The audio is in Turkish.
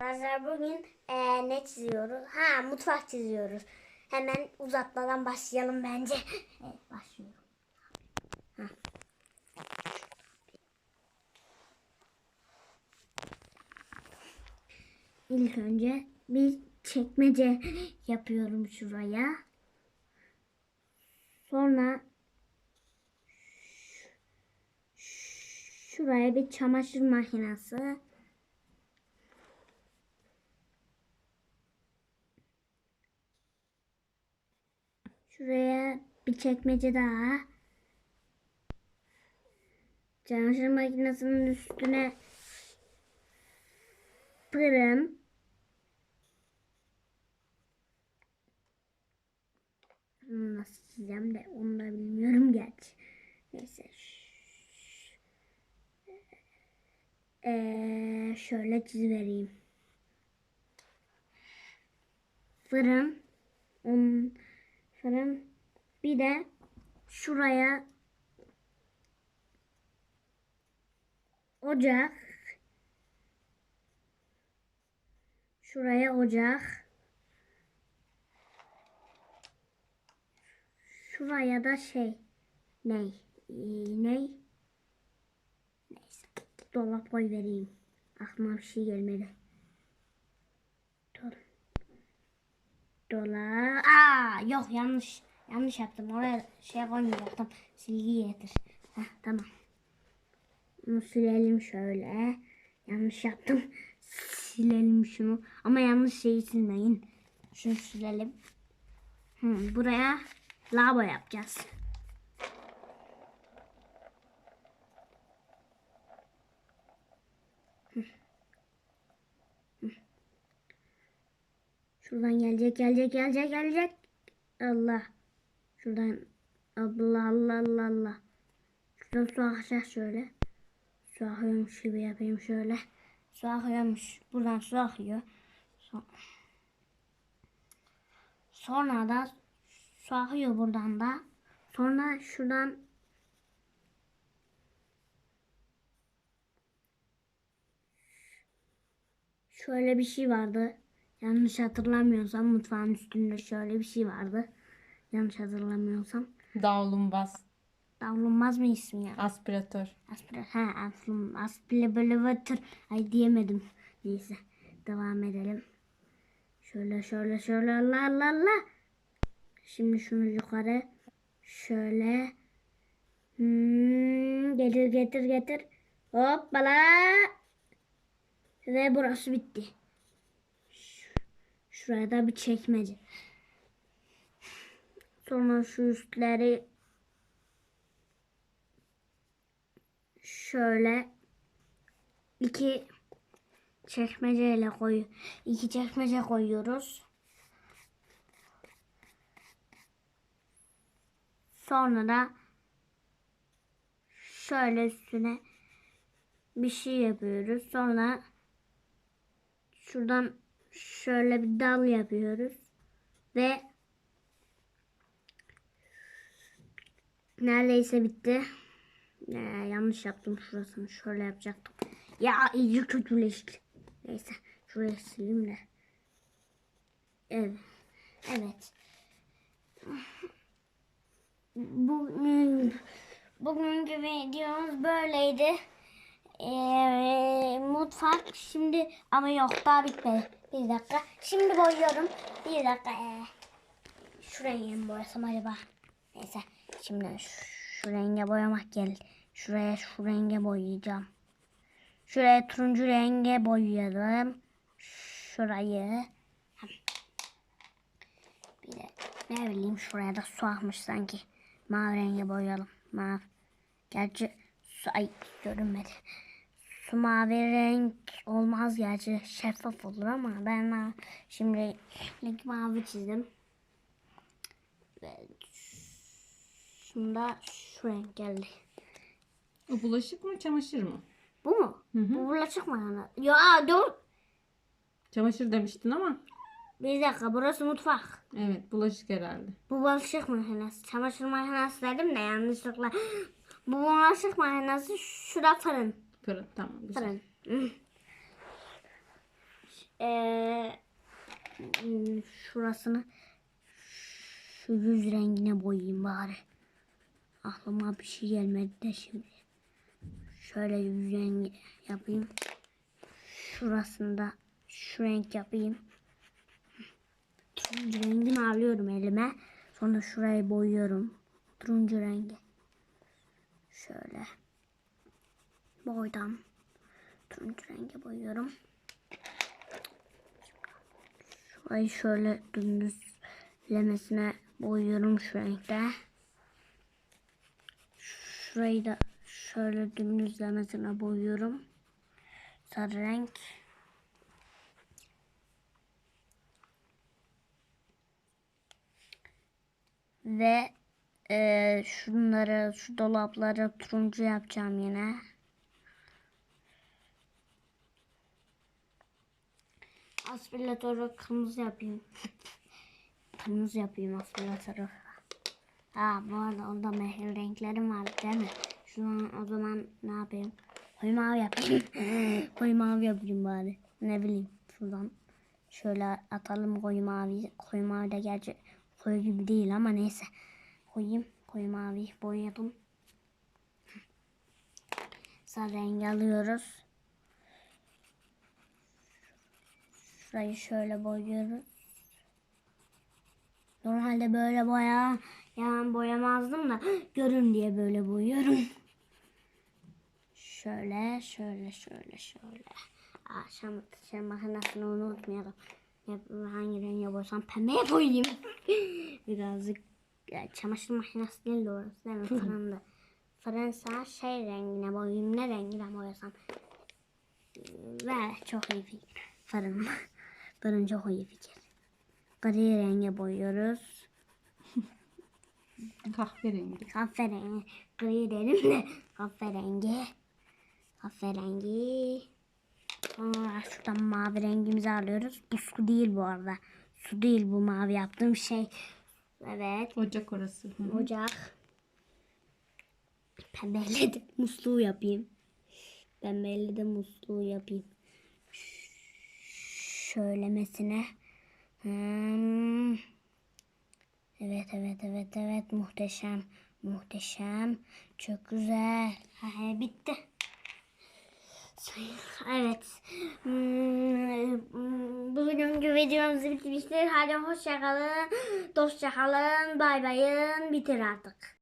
Arkadaşlar bugün eee, ne çiziyoruz? Ha mutfak çiziyoruz. Hemen uzatmadan başlayalım bence. Evet başlıyorum. Ha. İlk önce bir çekmece yapıyorum şuraya. Sonra şuraya bir çamaşır makinesi. Şuraya bir çekmece daha. Çamaşır makinesinin üstüne. Fırını Nasıl çizeceğim de onu da bilmiyorum gerçi. Neyse. Ee, şöyle çizivereyim. Fırın. Un, fırın. Bir de şuraya ocak. Şuraya ocak. Şuraya da şey ney? Ney? Neyse. Dolap koy vereyim. Aklıma bir şey gelmedi. Dola. Aa yok yanlış. Yanlış yaptım. Oraya şey koymayacaktım. Silgi getir. Heh, tamam. Bunu silelim şöyle. Yanlış yaptım. Silelim şunu. Ama yanlış şeyi silmeyin. Şunu silelim. Hı, buraya lavabo yapacağız. Hı. Şuradan gelecek, gelecek, gelecek, gelecek. Allah. Şuradan Allah Allah Allah Allah. Şuradan su akacak şöyle. Su akıyormuş gibi yapayım şöyle. Su akıyormuş. Buradan su akıyor. Son- Sonra da su akıyor buradan da. Sonra şuradan şöyle bir şey vardı. Yanlış hatırlamıyorsam mutfağın üstünde şöyle bir şey vardı. Yanlış hatırlamıyorsam. Davlumbaz, Davulunmaz mı ismi ya? aspiratör. Aspira, ha aslım, aspiravatör. Ay diyemedim. Neyse devam edelim. Şöyle şöyle şöyle Allah Allah Allah. Şimdi şunu yukarı şöyle. Hmm, getir getir getir. Hoppala. Ve burası bitti. Ş- Şuraya da bir çekmece. Sonra şu üstleri şöyle iki çekmeceyle koy iki çekmece koyuyoruz. Sonra da şöyle üstüne bir şey yapıyoruz. Sonra şuradan şöyle bir dal yapıyoruz ve neredeyse bitti. Ee, yanlış yaptım şurasını. Şöyle yapacaktım. Ya iyice kötüleşti. Neyse. Şurayı sileyim de. Evet. Evet. Bugün, bugünkü videomuz böyleydi. Ee, mutfak şimdi ama yok daha bitmedi. Bir dakika. Şimdi boyuyorum. Bir dakika. Ee, şurayı mı boyasam acaba? Neyse. Şimdi şu, şu renge boyamak gel. Şuraya şu renge boyayacağım. Şuraya turuncu renge boyayalım. Şurayı. Bir de ne bileyim şuraya da su akmış sanki. Mavi renge boyayalım. Mavi. Gerçi su ay görünmedi. Su mavi renk olmaz gerçi şeffaf olur ama ben şimdi mavi çizdim. Ve Şunda şu renk geldi. O bulaşık mı, çamaşır mı? Bu mu? Hı hı. Bu bulaşık mı? Ya dur. Çamaşır demiştin ama. Bir dakika burası mutfak. Evet, bulaşık herhalde. Bu bulaşık makinesi. Çamaşır makinesi dedim de yanlışlıkla. Bu bulaşık makinesi şurada fırın. Fırın, tamam güzel. Fırın. Ee, şurasını şu yüz rengine boyayayım bari. Aklıma bir şey gelmedi de şimdi. Şöyle yüz rengi yapayım. Şurasında şu renk yapayım. Turuncu rengini alıyorum elime. Sonra şurayı boyuyorum. Turuncu rengi. Şöyle. Boydum. Turuncu rengi boyuyorum. Şurayı şöyle dümdüzlemesine boyuyorum şu renkte. Şurayı da şöyle dümdüzlemesine boyuyorum. Sarı renk. Ve eee, şunları, şu dolapları turuncu yapacağım yine. Aspiratörü kırmızı yapayım. kırmızı yapayım aspiratörü. Ha bu arada orada mehir renklerim var değil mi? Şu an o zaman ne yapayım? Koyu mavi yapayım. koyu mavi yapayım bari. Ne bileyim şuradan şöyle atalım koyu mavi. Koyu mavi de gerçi koyu gibi değil ama neyse. Koyayım koyu mavi boyadım. Sarı rengi alıyoruz. Şurayı şöyle boyuyoruz. Normalde böyle boya yani boyamazdım da görün diye böyle boyuyorum. Şöyle şöyle şöyle şöyle. Aa, şam, şey makinesini unutmayalım. Ya, hangi renge boyasam pembeye boyayayım. Birazcık çamaşır makinesi değil de orası değil mi? Fırında. Fırınsa şey rengine boyayayım. Ne rengine boyasam. Ve çok iyi fikir. Fırın. Fırın çok iyi fikir. Gri renge boyuyoruz. Kahverengi. Kahverengi. Gri dedim de kahverengi. Kahverengi. Sonra şuradan mavi rengimizi alıyoruz. Bu su değil bu arada. Su değil bu mavi yaptığım şey. Evet. Ocak orası. Hı. Ocak. Pembeli de musluğu yapayım. Pembeli de musluğu yapayım. Ş- Şöylemesine. Hmm. Evet evet evet evet muhteşem. Muhteşem. Çok güzel. Ha, bitti. Evet. Hmm, Bugünkü videomuz bitmiştir. Hadi hoşça kalın. Dostça kalın. Bay bayın. Bitir artık.